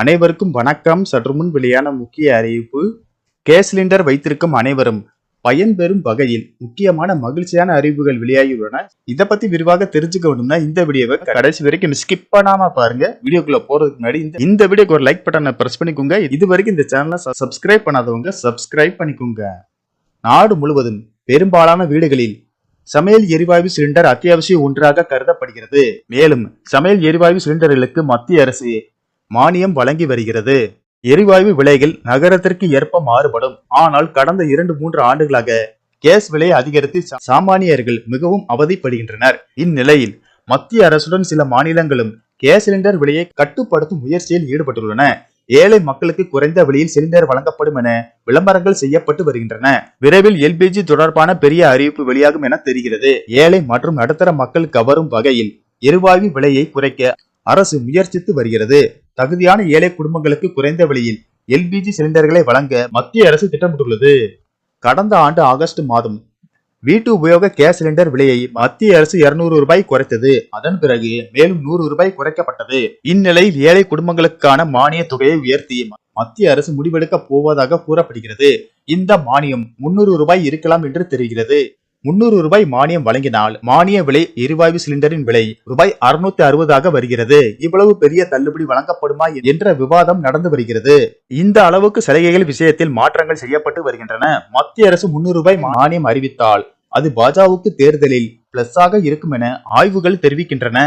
அனைவருக்கும் வணக்கம். சற்று முன் வெளியான முக்கிய அறிவிப்பு. கேஸ் சிலிண்டர் வைத்திருக்கும் அனைவரும் பயன்பெறும் வகையில் முக்கியமான மகிழ்ச்சியான அறிவிப்புகள் வெளியாகியுள்ளன. இதை பத்தி விரிவாக தெரிஞ்சுக்க வேணும்னா இந்த வீடியோவை கடைசி வரைக்கும் ஸ்கிப் பண்ணாம பாருங்க. வீடியோக்குள்ள போறதுக்கு முன்னாடி இந்த- இந்த வீடியோக்கு ஒரு லைக் பட்டனை பிரஸ் பண்ணிக்கோங்க. இது வரைக்கும் இந்த சேனலை சப்ஸ்கிரைப் பண்ணாதவங்க சப்ஸ்கிரைப் பண்ணிக்கோங்க. நாடு முழுவதும் பெரும்பாலான வீடுகளில் சமையல் எரிவாயு சிலிண்டர் அத்தியாவசிய ஒன்றாக கருதப்படுகிறது. மேலும் சமையல் எரிவாயு சிலிண்டர்களுக்கு மத்திய அரசு மானியம் வழங்கி வருகிறது. எரிவாயு விலைகள் நகரத்திற்கு ஏற்ப மாறுபடும். ஆனால் கடந்த இரண்டு மூன்று ஆண்டுகளாக கேஸ் விலை அதிகரித்து சாமானியர்கள் மிகவும் அவதிப்படுகின்றனர். இந்நிலையில் மத்திய அரசுடன் சில மாநிலங்களும் கேஸ் சிலிண்டர் விலையை கட்டுப்படுத்தும் முயற்சியில் ஈடுபட்டுள்ளன. ஏழை மக்களுக்கு குறைந்த விலையில் சிலிண்டர் வழங்கப்படும் என விளம்பரங்கள் செய்யப்பட்டு வருகின்றன. விரைவில் எல்பிஜி தொடர்பான பெரிய அறிவிப்பு வெளியாகும் என தெரிகிறது. ஏழை மற்றும் நடுத்தர மக்கள் கவரும் வகையில் எரிவாயு விலையை குறைக்க அரசு முயற்சித்து வருகிறது. தகுதியான ஏழை குடும்பங்களுக்கு குறைந்த விலையில் எல்பிஜி சிலிண்டர்களை வழங்க மத்திய அரசு திட்டமிட்டுள்ளது. கடந்த ஆண்டு ஆகஸ்ட் மாதம் வீட்டு உபயோக கேஸ் சிலிண்டர் விலையை மத்திய அரசு 200 ரூபாய் குறைத்தது. அதன் பிறகு மேலும் நூறு ரூபாய் குறைக்கப்பட்டது. இந்நிலையில் ஏழை குடும்பங்களுக்கான மானிய தொகையை உயர்த்தி மத்திய அரசு முடிவெடுக்க போவதாக கூறப்படுகிறது. இந்த மானியம் 300 ரூபாய் இருக்கலாம் என்று தெரிகிறது. 300 ரூபாய் மானியம் வழங்கினால் மானிய விலை எரிவாயு சிலிண்டரின் விலை ரூபாய் 660 அறுபதாக வருகிறது. இவ்வளவு பெரிய தள்ளுபடி வழங்கப்படுமா என்ற விவாதம் நடந்து வருகிறது. இந்த அளவுக்கு சலுகைகள் விஷயத்தில் மாற்றங்கள் செய்யப்பட்டு வருகின்றன. மத்திய அரசு 300 ரூபாய் மானியம் அறிவித்தால் அது பாஜகவுக்கு தேர்தலில் பிளஸ் ஆக இருக்கும் என ஆய்வுகள் தெரிவிக்கின்றன.